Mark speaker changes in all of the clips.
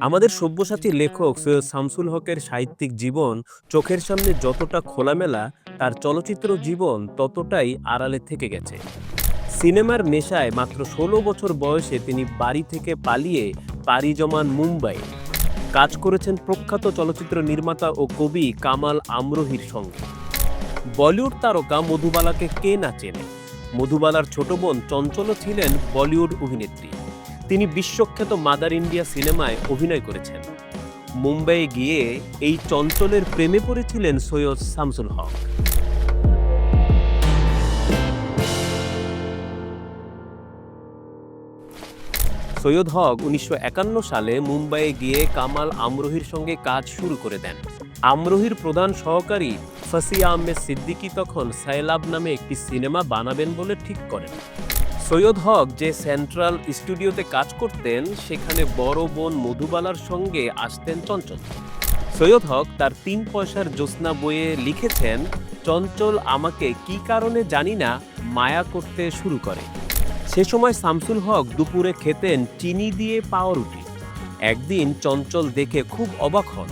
Speaker 1: আমাদের সব্যসাচী লেখক সৈয়দ শামসুল হকের সাহিত্যিক জীবন চোখের সামনে যতটা খোলামেলা, তার চলচ্চিত্র জীবন ততটাই আড়ালে থেকে গেছে। সিনেমার নেশায় মাত্র ষোলো বছর বয়সে তিনি বাড়ি থেকে পালিয়ে পাড়ি জমান মুম্বাই। কাজ করেছেন প্রখ্যাত চলচ্চিত্র নির্মাতা ও কবি কামাল আমরোহির সঙ্গে। বলিউড তারকা মধুবালাকে কে না চেনে? মধুবালার ছোট বোন চঞ্চলও ছিলেন বলিউড অভিনেত্রী। তিনি বিশ্বখ্যাত মাদার ইন্ডিয়া সিনেমায় অভিনয় করেছেন। মুম্বাইয়ে গিয়ে এই চঞ্চলের প্রেমে পড়েছিলেন সৈয়দ শামসুল হক। সৈয়দ হক উনিশশো একান্ন সালে মুম্বাইয়ে গিয়ে কামাল আমরোহির সঙ্গে কাজ শুরু করে দেন। আমরোহির প্রধান সহকারী ফাসিয়া আহমেদ সিদ্দিকী তখন সাইলাব নামে একটি সিনেমা বানাবেন বলে ঠিক করেন। সৈয়দ হক যে সেন্ট্রাল স্টুডিওতে কাজ করতেন, সেখানে বড় বোন মধুবালার সঙ্গে আসতেন চঞ্চল সৈয়দ হক তার তিন পয়সার জ্যোৎস্না বইয়ে লিখেছেন, চঞ্চল আমাকে কি কারণে জানি না, মায়া করতে শুরু করে। সে সময় শামসুল হক দুপুরে খেতেন চিনি দিয়ে পাওরুটি। একদিন চঞ্চল দেখে খুব অবাক হন।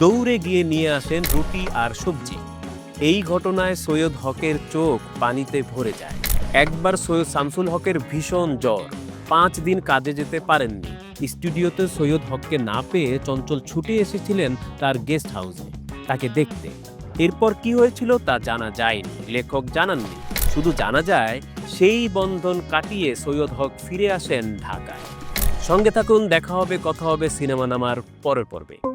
Speaker 1: দৌড়ে গিয়ে নিয়ে আসেন রুটি আর সবজি। এই ঘটনায় সৈয়দ হকের চোখ পানিতে ভরে যায়। একবার সৈয়দ শামসুল হকের ভীষণ জ্বর। পাঁচ দিন কাজে যেতে পারেননি। স্টুডিওতে সৈয়দ হককে না পেয়ে চঞ্চল ছুটে এসেছিলেন তার গেস্ট হাউসে। তাকে দেখতে। এরপর কি হয়েছিল তা জানা যায়নি। লেখক জানাননি। শুধু জানা যায়, সেই বন্ধন কাটিয়ে সৈয়দ হক ফিরে আসেন ঢাকায়। সঙ্গে থাকুন, দেখা হবে, কথা হবে সিনেমা নামার পরের পর্বে।